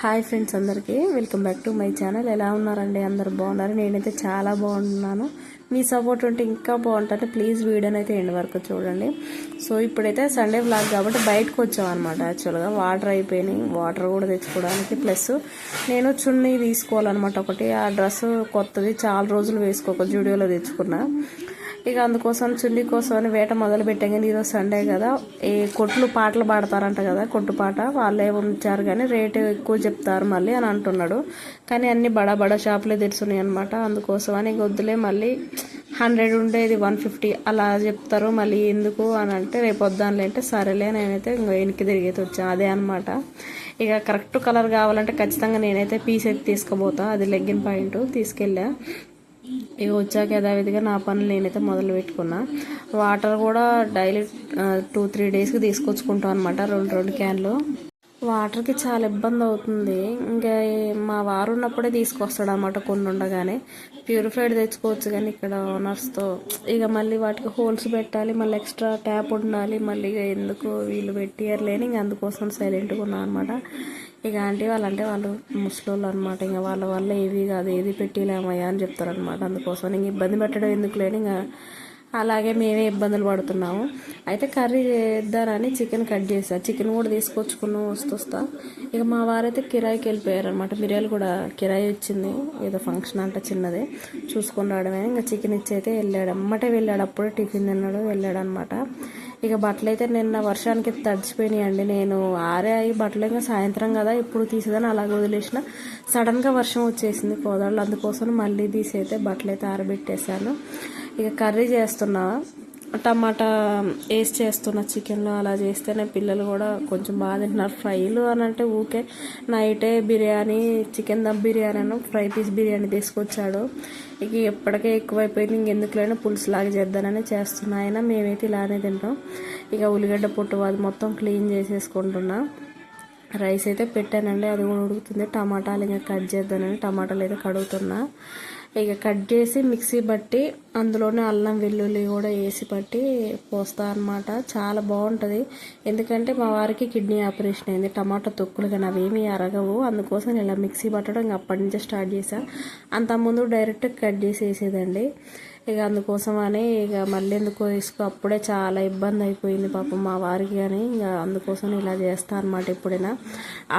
Hi friends అందరికీ. Welcome back to my channel. ఎలా ఉన్నారండి? అందరు బాగున్నారు? నేనైతే చాలా బాగున్నాను. మీ సపోర్ట్ ఉంటే ఇంకా బాగుంటుంది. ప్లీజ్ వీడియోని అయితే ఎండ్ వరకు చూడండి. సో ఇప్పుడైతే సండే బ్లాగ్ కాబట్టి బయటకు వచ్చామన్నమాట యాక్చువల్గా. వాటర్ అయిపోయినాయి. వాటర్ కూడా తెచ్చుకోవడానికి. ప్లస్ నేను చున్నీ తీసుకోవాలన్నమాట ఒకటి. ఆ డ్రెస్ కొత్తది. చాలా రోజులు వేసుకోక జూడియోలో తెచ్చుకున్నా. ఇక అందుకోసం చున్నీ కోసం అని వేట మొదలు పెట్టాం కానీ ఈరోజు సండే కదా. ఈ కొట్లు పాటలు పాడతారంట కదా కొట్టు పాట. వాళ్ళే ఉంచారు కానీ రేటు ఎక్కువ చెప్తారు మళ్ళీ అని అంటున్నాడు. కానీ అన్ని బడా బడా షాపులే తెరుచున్నాయి అనమాట అందుకోసం అని వద్దులే మళ్ళీ హండ్రెడ్ ఉండేది వన్ ఫిఫ్టీ అలా చెప్తారు. మళ్ళీ ఎందుకు అని అంటే రేపు వద్దానులే అంటే సరేలే నేనైతే ఇంకా వెనక్కి తిరిగైతే వచ్చాను అదే అనమాట ఇక కరెక్ట్ కలర్ కావాలంటే ఖచ్చితంగా నేనైతే పీస్ అయితే తీసుకుపోతా. అది లెగ్గిన్ పాయింట్ తీసుకెళ్ళా. ఇక వచ్చాక యథావిధిగా నా పనులు నేనైతే మొదలు పెట్టుకున్నా. వాటర్ కూడా డైలీ టూ త్రీ డేస్కి తీసుకొచ్చుకుంటాం అనమాట రెండు రెండు క్యాన్లు. వాటర్కి చాలా ఇబ్బంది అవుతుంది. ఇంకా మా వారు ఉన్నప్పుడే తీసుకొస్తాడు అనమాట కొన్ని ఉండగానే. ప్యూరిఫైడ్ తెచ్చుకోవచ్చు కానీ ఇక్కడ ఓనర్స్తో. ఇక మళ్ళీ వాటికి హోల్స్ పెట్టాలి మళ్ళీ ఎక్స్ట్రా ట్యాప్ ఉండాలి మళ్ళీ ఇక ఎందుకు వీళ్ళు పెట్టియర్లేని ఇంక అందుకోసం సైలెంట్గా ఉన్నాను అనమాట ఇక ఆంటీ వాళ్ళంటే వాళ్ళు ముసలోళ్ళు అనమాట ఇంకా వాళ్ళ వల్ల ఏవి కాదు. ఏది పెట్టిలేమయ్యా అని చెప్తారనమాట అందుకోసం ఇంక ఇబ్బంది పెట్టడం ఎందుకు లేని ఇంకా అలాగే మేమే ఇబ్బందులు పడుతున్నాము. అయితే కర్రీ చేద్దారని చికెన్ కట్ చేసా. చికెన్ కూడా తీసుకొచ్చుకున్నాం వస్తొస్తా. ఇక మా వారైతే కిరాయికి వెళ్ళిపోయారు అనమాట మిరియాలు కూడా కిరాయి వచ్చింది ఏదో ఫంక్షన్ అంట చిన్నది. చూసుకొని రావడమే. ఇంకా చికెన్ ఇచ్చి అయితే వెళ్ళాడు. అమ్మటే వెళ్ళాడు. అప్పుడే టిఫిన్ తిన్నాడు. వెళ్ళాడు అనమాట ఇక బట్టలు అయితే నిన్న వర్షానికి తడిచిపోయినాయండి నేను ఆరే అయ్యి బట్టలు ఇంకా సాయంత్రం కదా ఇప్పుడు తీసేదని అలాగే వదిలేసిన. సడన్గా వర్షం వచ్చేసింది కోదాళ్ళు. అందుకోసం మళ్ళీ తీసి అయితే బట్టలు అయితే ఆరబెట్టేశాను. ఇక కర్రీ చేస్తున్నా. టమాటా వేసి చేస్తున్న చికెన్లో. అలా చేస్తేనే పిల్లలు కూడా కొంచెం బాగా తింటున్నారు. ఫ్రైలు అని అంటే ఊకే నైటే బిర్యానీ చికెన్ దమ్ బిర్యానీ అని ఫ్రై పీస్ బిర్యానీ తీసుకొచ్చాడు. ఇక ఎప్పటికే ఎక్కువైపోయింది. ఇంకెందుకులైనా పులుసు లాగా చేద్దానని చేస్తున్నా. అయినా మేమైతే ఇలానే తింటాం. ఇక ఉల్లిగడ్డ పొట్టు అది మొత్తం క్లీన్ చేసేసుకుంటున్నా. రైస్ అయితే పెట్టానండి. అది కూడా ఉడుకుతుంది. టమాటాలు ఇంకా కట్ చేద్దానని టమాటాలు అయితే కడుగుతున్నా. ఇక కట్ చేసి మిక్సీ బట్టి అందులోనే అల్లం వెల్లుల్లి కూడా వేసి పట్టి పోస్తా అనమాట చాలా బాగుంటుంది. ఎందుకంటే మా వారికి కిడ్నీ ఆపరేషన్ అయింది. టమాటా తొక్కులు కానీ అవేమీ అరగవు. అందుకోసం ఇలా మిక్సీ పట్టడం ఇంక అప్పటి నుంచే స్టార్ట్ చేసా అంతకుముందు డైరెక్ట్ కట్ చేసి వేసేదండి ఇక అందుకోసం అని ఇక మళ్ళీ ఎందుకో తీసుకో అప్పుడే చాలా ఇబ్బంది అయిపోయింది పాపం మా వారికి కానీ ఇక అందుకోసం ఇలా చేస్తా అనమాట ఎప్పుడైనా.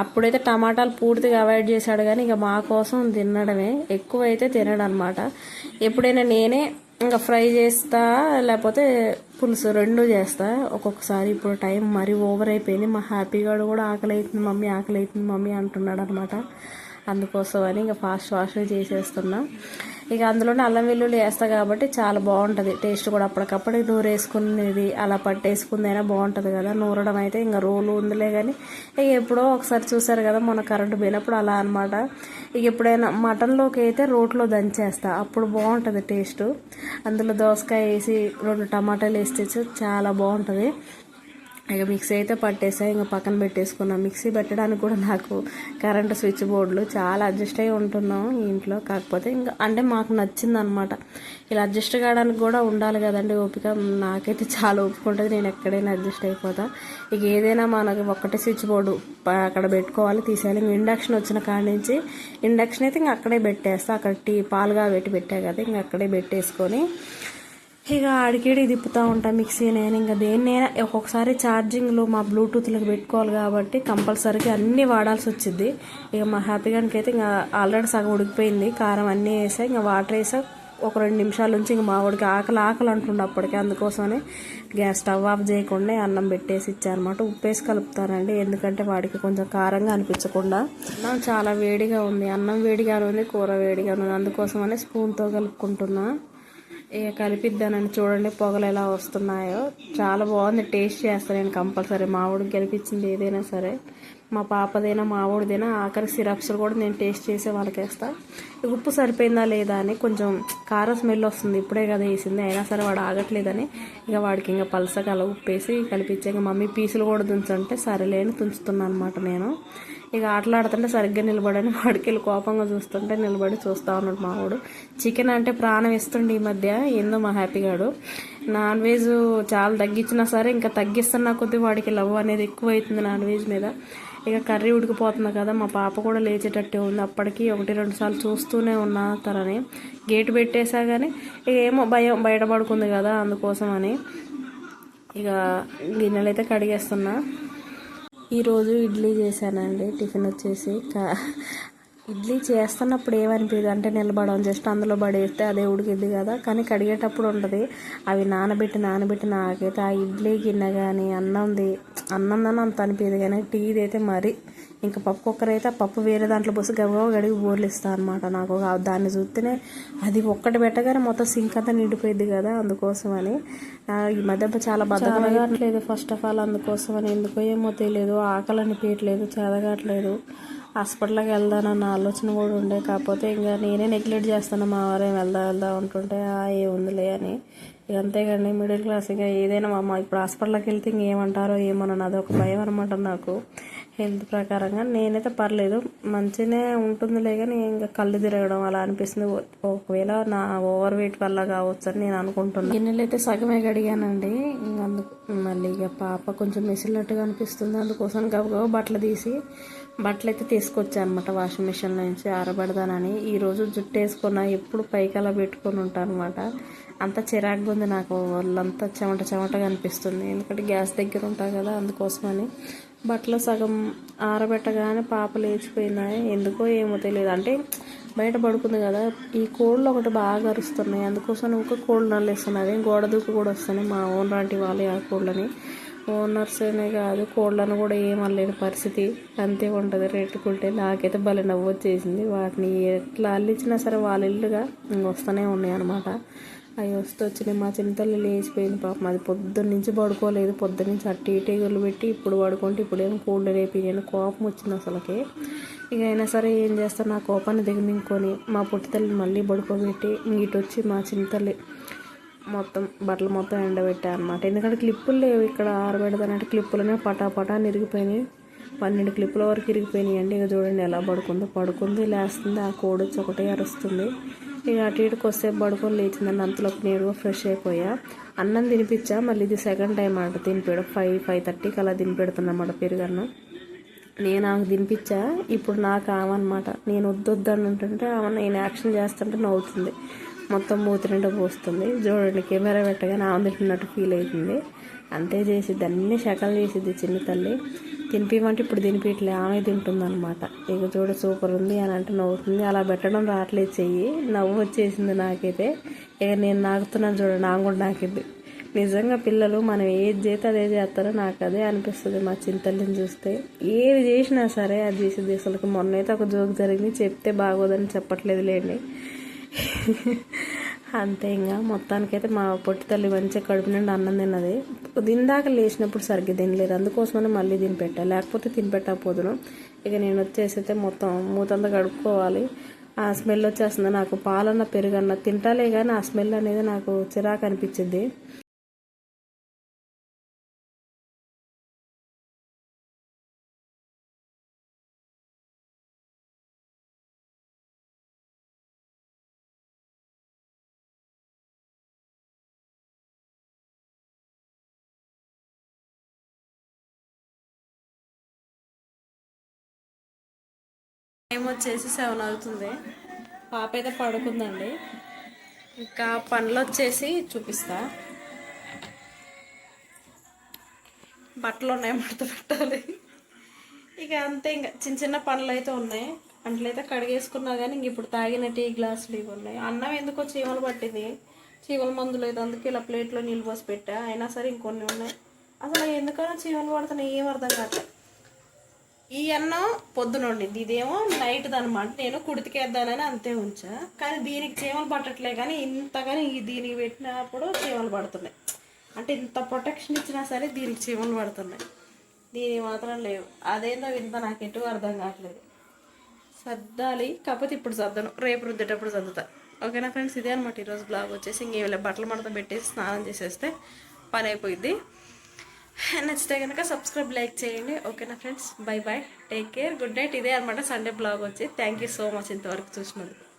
అప్పుడైతే టమాటాలు పూర్తిగా అవాయిడ్ చేశాడు కానీ ఇక మా కోసం తినడమే. ఎక్కువ అయితే తినడం అనమాట ఎప్పుడైనా నేనే ఇంకా ఫ్రై చేస్తా లేకపోతే పులుసు రెండు చేస్తా. ఒక్కొక్కసారి ఇప్పుడు టైం మరీ ఓవర్ అయిపోయింది. మా హ్యాపీగా కూడా ఆకలి అవుతుంది మమ్మీ ఆకలి అవుతుంది మమ్మీ అంటున్నాడు అనమాట అందుకోసం అని ఇంకా ఫాస్ట్ ఫాస్ట్గా చేసేస్తున్నాం. ఇక అందులోనే అల్లం వెల్లుల్లి వేస్తా కాబట్టి చాలా బాగుంటుంది. టేస్ట్ కూడా అప్పటికప్పుడు నూరు వేసుకునేది అలా పట్టేసుకుందైనా బాగుంటుంది కదా. నూరడం అయితే ఇంకా రోలు ఉందిలే కానీ ఇక ఎప్పుడో ఒకసారి చూసారు కదా మొన్న కరెంటు పోయినప్పుడు అలా అనమాట ఇక ఎప్పుడైనా మటన్లోకి అయితే రోట్లో దంచేస్తా. అప్పుడు బాగుంటుంది టేస్ట్. అందులో దోసకాయ వేసి రెండు టమాటాలు వేస్తే చాలా బాగుంటుంది. ఇక మిక్సీ అయితే పట్టేసా ఇంకా పక్కన పెట్టేసుకున్నాం. మిక్సీ పెట్టడానికి కూడా నాకు కరెంటు స్విచ్ బోర్డులు చాలా అడ్జస్ట్ అయి ఉంటున్నాం ఇంట్లో. కాకపోతే ఇంకా అంటే మాకు నచ్చింది అనమాట ఇలా అడ్జస్ట్ కావడానికి కూడా ఉండాలి కదండి ఓపిక. నాకైతే చాలా ఒప్పుకుంటుంది నేను ఎక్కడైనా అడ్జస్ట్ అయిపోతా. ఇక ఏదైనా మనకి ఒక్కటే స్విచ్ బోర్డు అక్కడ పెట్టుకోవాలి తీసేయాలి. ఇంక ఇండక్షన్ వచ్చిన కాడి నుంచి ఇండక్షన్ అయితే ఇంక అక్కడే పెట్టేస్తా. అక్కడ టీ పాలుగా పెట్టి పెట్టా కదా ఇంక అక్కడే పెట్టేసుకొని ఇక ఆడికేడి తిప్పుతూ ఉంటా మిక్సీ నేను ఇంకా దేన్నైనా ఒక్కొక్కసారి ఛార్జింగ్లో మా బ్లూటూత్లకు పెట్టుకోవాలి కాబట్టి కంపల్సరీగా అన్నీ వాడాల్సి వచ్చింది ఇక మా హ్యాపీగానికి అయితే ఇంకా ఆల్రెడీ సగం ఉడికిపోయింది. కారం అన్నీ వేసా ఇంకా వాటర్ వేసా. ఒక రెండు నిమిషాల నుంచి ఇంక మా వాడికి ఆకలి ఆకలి అంటుండే అప్పటికే. అందుకోసమే గ్యాస్ స్టవ్ ఆఫ్ చేయకుండా అన్నం పెట్టేసి ఇచ్చారనమాట ఉప్పేసి కలుపుతానండి. ఎందుకంటే వాడికి కొంచెం కారంగా అనిపించకుండా. అన్నం చాలా వేడిగా ఉంది. అన్నం వేడిగా ఉంది కూర వేడిగా ఉంది. అందుకోసమనే స్పూన్తో కలుపుకుంటున్నా. ఇక కలిపిద్దానని చూడండి పొగలు ఎలా వస్తున్నాయో. చాలా బాగుంది టేస్ట్ చేస్తాను నేను కంపల్సరీ. మా ఊడికి ఏదైనా సరే. మా పాపదైనా మా ఊడిదైనా ఆఖరి సిరప్స్ కూడా నేను టేస్ట్ చేసే వాళ్ళకి వేస్తాను ఉప్పు సరిపోయిందా లేదా అని కొంచెం కారం స్మెల్ వస్తుంది. ఇప్పుడే కదా వేసింది. అయినా సరే వాడు ఆగట్లేదని ఇక వాడికి ఇంకా పలసగా అలా ఉప్పేసి కలిపించాక మమ్మీ పీసులు కూడా తుంచంటే సరేలేని తుంచుతున్నాను అనమాట నేను. ఇక ఆటలాడుతుంటే సరిగ్గా నిలబడని వాడికి వెళ్ళి కోపంగా చూస్తుంటే నిలబడి చూస్తూ ఉన్నాడు మావాడు చికెన్ అంటే ప్రాణం ఇస్తుండే ఈ మధ్య. ఏందో మా హ్యాపీగాడు నాన్ వెజ్ చాలా తగ్గించినా సరే ఇంకా తగ్గిస్తున్నా కొద్దీ వాడికి లవ్ అనేది ఎక్కువ అవుతుంది నాన్ వెజ్ మీద. ఇక కర్రీ ఉడికిపోతుంది కదా మా పాప కూడా లేచేటట్టే ఉంది. అప్పటికి ఒకటి రెండు సార్లు చూస్తూనే ఉన్నా తనని. గేట్ పెట్టేసా కానీ ఇక ఏమో భయం బయటపడుకుంది కదా అందుకోసం అని. ఇక గిన్నెలు అయితే కడిగేస్తున్నా. ఈరోజు ఇడ్లీ చేశానండి టిఫిన్ వచ్చేసి ఇడ్లీ చేస్తున్నప్పుడు ఏమనిపించదు అంటే నిలబడడం జస్ట్ అందులో పడేస్తే అదే ఉడికిద్ది కదా. కానీ కడిగేటప్పుడు ఉంటుంది అవి నానబెట్టి నానబెట్టి నాకైతే ఆ ఇడ్లీ గిన్నె కానీ అన్నంది అన్నందని అంత అనిపించదు కానీ టీది అయితే మరి ఇంకా పప్పు కుక్కర్ అయితే ఆ పప్పు వేరే దాంట్లో పోసి గబగబా గడిగి బోర్లు ఇస్తాను అనమాట నాకు. దాన్ని చూస్తేనే అది ఒక్కటి పెట్టగానే మొత్తం సింక్ అంతా నిండిపోయింది కదా అందుకోసం అని ఈ మధ్య చాలా బద్దకట్లేదు ఫస్ట్ ఆఫ్ ఆల్ అందుకోసం అని ఎందుకో ఏమో తెలియదు ఆకలి అనిపించట్లేదు చేదగట్లేదు హాస్పిటల్కి వెళ్దానన్న ఆలోచన కూడా ఉండే. కాకపోతే ఇంకా నేనే నెగ్లెక్ట్ చేస్తాను. మా వారే వెళ్దా వెళ్దా ఉంటుంటే ఏ ఉందిలే అని. ఇక అంతేగాని మిడిల్ క్లాస్ ఇంకా ఏదైనా మా అమ్మ ఇప్పుడు హాస్పిటల్కి వెళ్తే ఇంకేమంటారో ఏమోనని అదొక భయం అనమాట నాకు. హెల్త్ ప్రకారంగా నేనైతే పర్లేదు. మంచిగానే ఉంటుందిలే కానీ ఇంకా కళ్ళు తిరగడం అలా అనిపిస్తుంది. ఒకవేళ నా ఓవర్ వెయిట్ వల్ల కావచ్చు అని నేను అనుకుంటున్నాను గిన్నెలు అయితే సగమే కడిగానండి. ఇంకా అందుకు మళ్ళీ ఇక పాప కొంచెం మెసిలినట్టుగా అనిపిస్తుంది. అందుకోసం గబగబా బట్టలు తీసి బట్టలు అయితే తీసుకొచ్చాను అనమాట వాషింగ్ మిషన్లో నుంచి ఆరబెడదానని. ఈరోజు జుట్టు వేసుకున్న ఎప్పుడు పైకి అలా పెట్టుకొని ఉంటాను అనమాట అంత చిరాకుగా ఉంది నాకు. వాళ్ళంతా చెమట చెమటగా అనిపిస్తుంది. ఎందుకంటే గ్యాస్ దగ్గర ఉంటాయి కదా అందుకోసమని. బట్టలు సగం ఆరబెట్టగానే పాప లేచిపోయినాయి ఎందుకో ఏమో తెలియదు. అంటే బయట పడుకుంది కదా. ఈ కోళ్ళు ఒకటి బాగా అరుస్తున్నాయి. అందుకోసం ఒక కోళ్ళు నల్లేస్తున్నాయి గోడ దూకు కూడా వస్తున్నాయి మా ఓనర్ లాంటి వాళ్ళే ఆ కోళ్ళని. ఓనర్స్ అనే కాదు కోళ్ళను కూడా ఏమనలేని పరిస్థితి. అంతే ఉంటుంది రెట్టుకుంటే నాకైతే భలే నవ్వు వచ్చేసింది. వాటిని ఎట్లా అల్లించినా సరే వాళ్ళ ఇల్లుగా వస్తూనే ఉన్నాయి అనమాట అవి వస్తూ వచ్చినాయి. మా చిన్నతల్లి లేచిపోయింది పాపం. అది పొద్దున్న నుంచి పడుకోలేదు. పొద్దున్న నుంచి అట్టి ఇటీగలు పెట్టి ఇప్పుడు పడుకుంటే ఇప్పుడు ఏమో కోళ్ళు రేపి కోపం వచ్చింది అసలుకి. ఇక అయినా సరే ఏం చేస్తాను నా కోపాన్ని దిగమింగుకొని మా పుట్టితల్లిని మళ్ళీ పడుకోబెట్టి ఇంగిటి వచ్చి మా చిన్నతల్లి మొత్తం బట్టలు మొత్తం ఎండబెట్టా అనమాట ఎందుకంటే క్లిప్పులు లేవు ఇక్కడ ఆరబెడతానంటే క్లిప్పులనే పటా పటా నిరిగిపోయినాయి. పన్నెండు క్లిప్పుల వరకు ఇరిగిపోయినాయి అండి ఇక చూడండి ఎలా పడుకుందో. పడుకుంది లేస్తుంది. ఆ కోడి ఒకటే అరుస్తుంది. ఇక అటు ఇటు కొద్దిసేపు పడుకొని లేచిందండి. అంతలోకి నేరుగా ఫ్రెష్ అయిపోయా. అన్నం తినిపించా. మళ్ళీ ఇది సెకండ్ టైం అంట తినిపేయడం. ఫైవ్ ఫైవ్ థర్టీకి అలా తినిపెడుతున్నమాట పెరుగన్నం. నేను ఆమెకు తినిపించా. ఇప్పుడు నాకు ఆమెనమాట నేను వద్దొద్దని అంటుంటే ఆమె నేను యాక్షన్ చేస్తుంటే నవ్వుతుంది. మొత్తం మూతినిండా పోస్తుంది. చూడండి కెమెరా పెట్టగానే ఆమె ఫీల్ అవుతుంది. అంతే చేసిద్ది అన్ని శకలు చేసిద్ది చిన్న తల్లి. తినిపిమంటే ఇప్పుడు తినిపించలే ఆమె తింటుంది అనమాట ఇక చూడ సూపర్ ఉంది అని అంటే నవ్వుతుంది. అలా పెట్టడం రావట్లేదు చెయ్యి. నవ్వు వచ్చేసింది నాకైతే. ఇక నేను నాకుతున్నాను చూడండి నాకు కూడా నాకిద్ది. నిజంగా పిల్లలు మనం ఏది చేస్తే అదే చేస్తారో నాకు అదే అనిపిస్తుంది మా చింతల్ని చూస్తే. ఏది చేసినా సరే అది చేసేది అసలు మొన్నైతే ఒక జోక్ జరిగింది చెప్తే బాగోదని చెప్పట్లేదు లేండి. అంతే ఇంకా. మొత్తానికైతే మా పొట్టి తల్లి మంచిగా కడుపు నుండి అన్నం తిన్నది. తిందాక లేచినప్పుడు సరిగ్గా తినలేదు. అందుకోసమని మళ్ళీ తిని పెట్టాలి లేకపోతే తిని పెట్టకపోదును ఇక నేను వచ్చేసి అయితే మొత్తం మూతంతా కడుక్కోవాలి. ఆ స్మెల్ వచ్చేస్తుంది. నాకు పాలన్న పెరుగన్న తింటాలే కానీ ఆ స్మెల్ అనేది నాకు చిరాకు అనిపించింది. టైం వచ్చేసి సెవెన్ అవుతుంది. పాప అయితే పడుకుందండి. ఇంకా పనులు వచ్చేసి చూపిస్తా. బట్టలు ఉన్నాయి మడత పెట్టాలి. ఇక అంతే ఇంకా చిన్న చిన్న పనులు అయితే ఉన్నాయి. అంట్లయితే కడిగేసుకున్నా కానీ ఇంక ఇప్పుడు తాగిన టీ గ్లాసులు ఇవి ఉన్నాయి. అన్నం ఎందుకో చీమలు పట్టింది. చీమల మందులు అయితే అందుకే ఇలా ప్లేట్లో నీళ్ళు పోసి పెట్టా. అయినా సరే ఇంకొన్ని ఉన్నాయి. అసలు ఎందుకైనా చీమలు పడుతున్నాయి ఏం అర్థం కావట్లేదు ఈ అన్నం పొద్దున వండింది. ఇదేమో నైట్ అనమాట నేను కుడితికేద్దానని అంతే ఉంచా. కానీ దీనికి చీమలు పట్టట్లే కానీ ఇంతగాని ఈ దీనికి పెట్టినప్పుడు చీమలు పడుతున్నాయి. అంటే ఇంత ప్రొటెక్షన్ ఇచ్చినా సరే దీనికి చీమలు పడుతున్నాయి. దీని మాత్రం లేవు. అదేందో ఇంత నాకు ఎటు అర్థం కావట్లేదు. సర్దాలి. కాకపోతే ఇప్పుడు సర్దను. రేపు రుద్దేటప్పుడు సర్దుతా. ఓకేనా ఫ్రెండ్స్? ఇదే అనమాట ఈరోజు బ్లాగ్ వచ్చేసి ఇంకేం బట్టలు మడత పెట్టేసి స్నానం చేసేస్తే పని అయిపోయింది నచ్చితే కనుక సబ్స్క్రైబ్ లైక్ చేయండి. ఓకేనా friends? Bye bye take care. Good night. ఇదే అనమాట సండే బ్లాగ్ వచ్చి. థ్యాంక్ యూ సో మచ్ ఇంతవరకు చూసినందుకు.